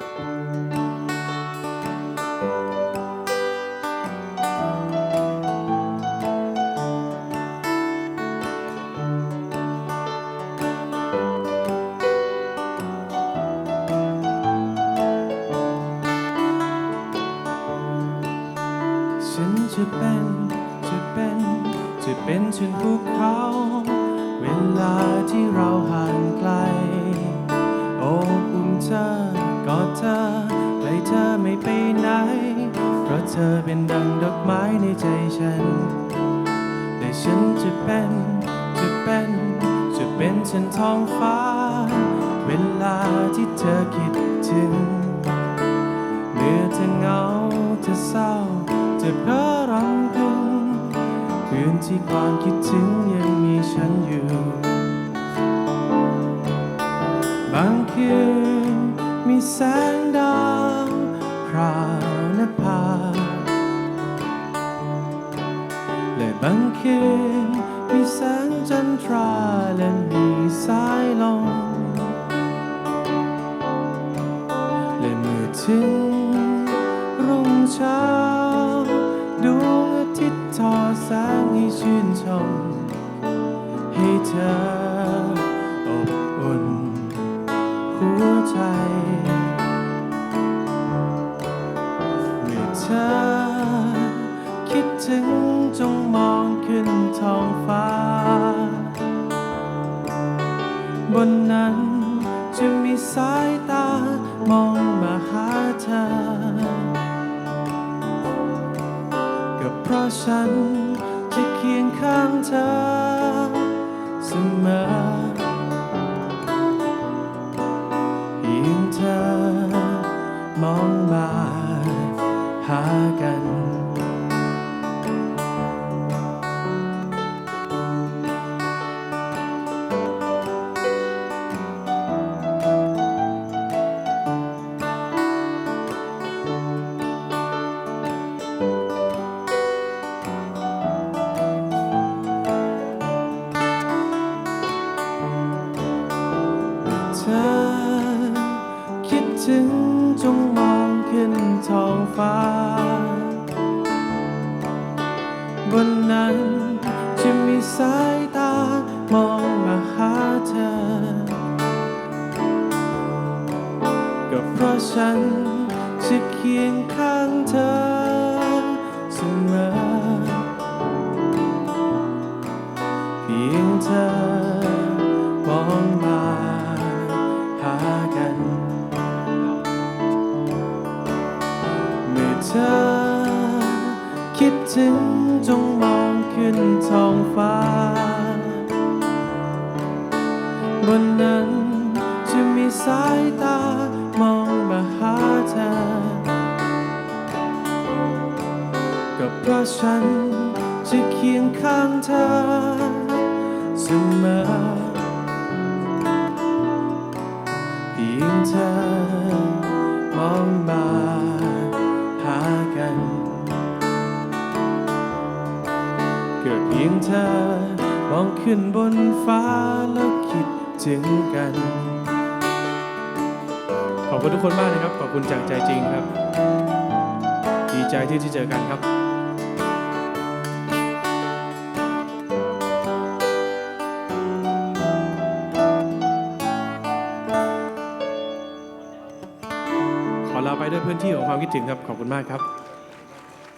ฉันจะเป็น จะเป็น จะเป็นเช่นภูเขา เวลาที่เราห่างไกล โอ้อุ่นเธ เธอเป็นดังดอกไม้ในใจฉัน แต่ฉันจะเป็น จะเป็น จะเป็นเช่นท้องฟ้า เวลาที่เธอคิดถึง เมื่อเธอเหงาเธอเศร้าเธอเพ้อรำพึงคืนที่ความคิดถึงยังมีฉันอยู่ บางคืนมีแสง งจันทราและมีสายลมและเมื่อถึงรุ่งเช้าดวงอาทิตย์ทอแสงให้ชื่นชม ให้เธออบอุ่นหัวใจเมื่อเธอคิดถึงจงมองขึ้นท้องฟ้า บนนั้น จะมีสายตามองมาหาเธอ ก็เพราะฉันจะเคียงข้างเธอ เธอ คิดถึงจงมองขึ้นท้องฟ้า บนนั้นจะมีสายตามองมาหาเธอ ก็เพราะฉันจะเคียงข้างเธอ คิดถึงจงมองขึ้นท้องฟ้า บนนั้นจะมีสายตามองมาหาเธอ ก็เพราะฉันจะเคียงข้างเธอเสมอเพียงเธอมองมา เกิดเพียงเธอ มองขึ้นบนฟ้าแล้วคิดถึงกัน ขอบคุณทุกคนมากนะครับ ขอบคุณจากใจจริงครับ ดีใจที่ได้เจอกันครับขอลาไปด้วยพื้นที่ของความคิดถึงครับ ขอบคุณมากครับ